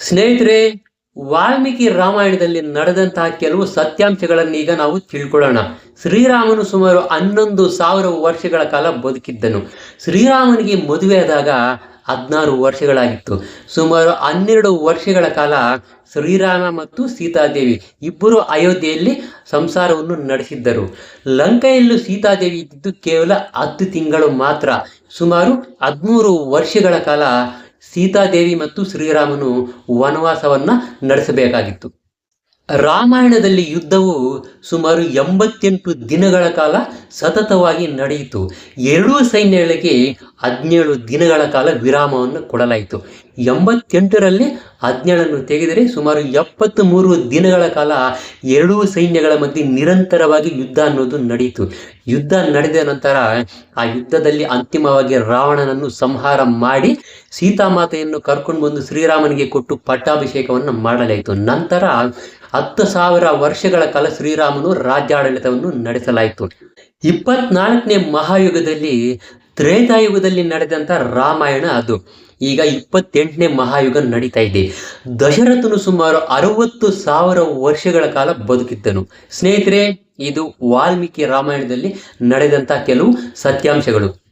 ಸ್ನೇಹಿತರೆ, ವಾಲ್ಮೀಕಿ ರಾಮಾಯಣದಲ್ಲಿ ನಡೆದಂತಹ ಕೆಲವು ಸತ್ಯಾಂಶಗಳನ್ನು ಈಗ ನಾವು ತಿಳ್ಕೊಳ್ಳೋಣ. ಶ್ರೀರಾಮನು ಸುಮಾರು ಹನ್ನೊಂದು ಸಾವಿರ ವರ್ಷಗಳ ಕಾಲ ಬದುಕಿದ್ದನು. ಶ್ರೀರಾಮನಿಗೆ ಮದುವೆಯಾದಾಗ ಹದಿನಾರು ವರ್ಷಗಳಾಗಿತ್ತು. ಸುಮಾರು ಹನ್ನೆರಡು ವರ್ಷಗಳ ಕಾಲ ಶ್ರೀರಾಮ ಮತ್ತು ಸೀತಾದೇವಿ ಇಬ್ಬರು ಅಯೋಧ್ಯೆಯಲ್ಲಿ ಸಂಸಾರವನ್ನು ನಡೆಸಿದ್ದರು. ಲಂಕೆಯಲ್ಲೂ ಸೀತಾದೇವಿ ಇದ್ದಿದ್ದು ಕೇವಲ ಹತ್ತು ತಿಂಗಳು ಮಾತ್ರ. ಸುಮಾರು ಹದಿಮೂರು ವರ್ಷಗಳ ಕಾಲ ಸೀತಾದೇವಿ ಮತ್ತು ಶ್ರೀರಾಮನು ವನವಾಸವನ್ನ ನಡೆಸಬೇಕಾಗಿತ್ತು. ರಾಮಾಯಣದಲ್ಲಿ ಯುದ್ಧವು ಸುಮಾರು ಎಂಬತ್ತೆಂಟು ದಿನಗಳ ಕಾಲ ಸತತವಾಗಿ ನಡೆಯಿತು. ಎರಡೂ ಸೈನ್ಯಗಳಿಗೆ ಹದಿನೇಳು ದಿನಗಳ ಕಾಲ ವಿರಾಮವನ್ನು ಕೊಡಲಾಯಿತು. ಎಂಬತ್ತೆಂಟರಲ್ಲಿ ಹದಿನೇಳನ್ನು ತೆಗೆದರೆ ಸುಮಾರು ಎಪ್ಪತ್ತ್ ಮೂರು ದಿನಗಳ ಕಾಲ ಎರಡೂ ಸೈನ್ಯಗಳ ಮಧ್ಯೆ ನಿರಂತರವಾಗಿ ಯುದ್ಧ ಅನ್ನೋದು ನಡೆಯಿತು. ಯುದ್ಧ ನಡೆದ ನಂತರ ಆ ಯುದ್ಧದಲ್ಲಿ ಅಂತಿಮವಾಗಿ ರಾವಣನನ್ನು ಸಂಹಾರ ಮಾಡಿ ಸೀತಾಮಾತೆಯನ್ನು ಕರ್ಕೊಂಡು ಬಂದು ಶ್ರೀರಾಮನಿಗೆ ಕೊಟ್ಟು ಪಟ್ಟಾಭಿಷೇಕವನ್ನು ಮಾಡಲಾಯಿತು. ನಂತರ ಹತ್ತು ಸಾವಿರ ವರ್ಷಗಳ ಕಾಲ ಶ್ರೀರಾಮನು ರಾಜ್ಯಾಡಳಿತವನ್ನು ನಡೆಸಲಾಯಿತು. ಇಪ್ಪತ್ನಾಲ್ಕನೇ ಮಹಾಯುಗದಲ್ಲಿ ತ್ರೇತಾಯುಗದಲ್ಲಿ ನಡೆದಂಥ ರಾಮಾಯಣ ಅದು. ಈಗ ಇಪ್ಪತ್ತೆಂಟನೇ ಮಹಾಯುಗ ನಡೀತಾ ಇದೆ. ದಶರಥನು ಸುಮಾರು ಅರವತ್ತು ಸಾವಿರ ವರ್ಷಗಳ ಕಾಲ ಬದುಕಿದ್ದನು. ಸ್ನೇಹಿತರೆ, ಇದು ವಾಲ್ಮೀಕಿ ರಾಮಾಯಣದಲ್ಲಿ ನಡೆದಂಥ ಕೆಲವು ಸತ್ಯಾಂಶಗಳು.